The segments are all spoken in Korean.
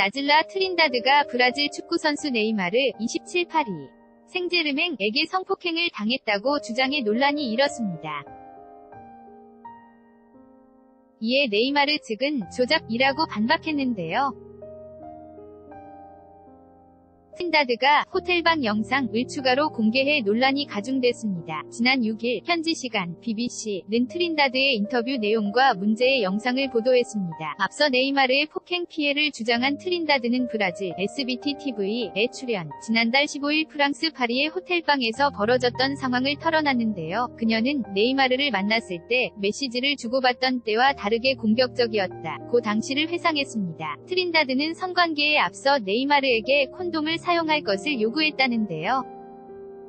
아즐라 트린다드가 브라질 축구선수 네이마르 27, 8이 생제르맹에게 성폭행을 당했다고 주장해 논란이 일었습니다. 이에 네이마르 측은 조작이라고 반박했는데요. 트린다드가 호텔방 영상을 추가로 공개해 논란이 가중됐습니다. 지난 6일 현지 시간 BBC는 트린다드의 인터뷰 내용과 문제의 영상을 보도했습니다. 앞서 네이마르의 폭행 피해를 주장한 트린다드는 브라질 SBT TV에 출연, 지난달 15일 프랑스 파리의 호텔방에서 벌어졌던 상황을 털어놨는데요. 그녀는 네이마르를 만났을 때 메시지를 주고받던 때와 다르게 공격적이었다. 고 당시를 회상했습니다. 트린다드는 성관계에 앞서 네이마르에게 콘돔을 사용할 것을 요구했다는데요.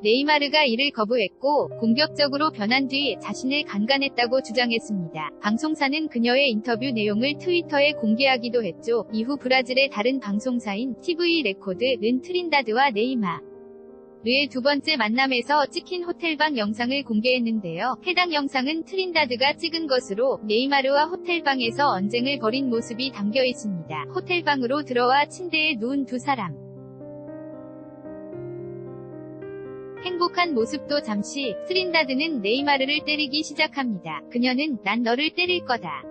네이마르가 이를 거부했고 공격적으로 변한 뒤 자신을 강간했다고 주장했습니다. 방송사는 그녀의 인터뷰 내용을 트위터에 공개하기도 했죠. 이후 브라질의 다른 방송사인 TV 레코드는 트린다드와 네이마 르의 두 번째 만남에서 찍힌 호텔방 영상을 공개했는데요. 해당 영상은 트린다드가 찍은 것으로 네이마르와 호텔방에서 언쟁을 벌인 모습이 담겨 있습니다. 호텔방으로 들어와 침대에 누운 두 사람. 행복한 모습도 잠시 트린다드는 네이마르를 때리기 시작합니다. 그녀는 난 너를 때릴 거다.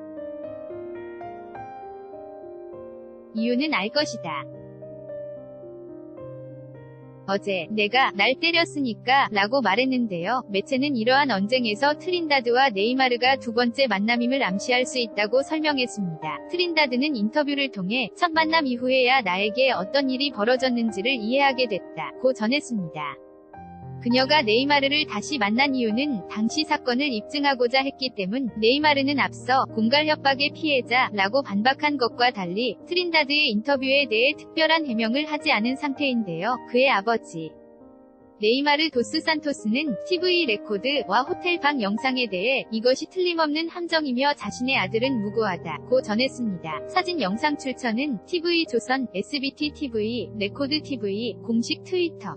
이유는 알 것이다. 어제 내가 날 때렸으니까 라고 말했는데요. 매체는 이러한 언쟁에서 트린다드와 네이마르가 두 번째 만남임을 암시할 수 있다고 설명했습니다. 트린다드는 인터뷰를 통해 첫 만남 이후에야 나에게 어떤 일이 벌어졌는지를 이해하게 됐다. 고 전했습니다. 그녀가 네이마르를 다시 만난 이유는 당시 사건을 입증하고자 했기 때문 네이마르는 앞서 공갈 협박의 피해자라고 반박한 것과 달리 트린다드의 인터뷰에 대해 특별한 해명을 하지 않은 상태인데요. 그의 아버지 네이마르 도스 산토스는 TV 레코드와 호텔 방 영상에 대해 이것이 틀림없는 함정이며 자신의 아들은 무고하다고 전했습니다. 사진 영상 출처는 TV 조선, SBT TV, 레코드 TV 공식 트위터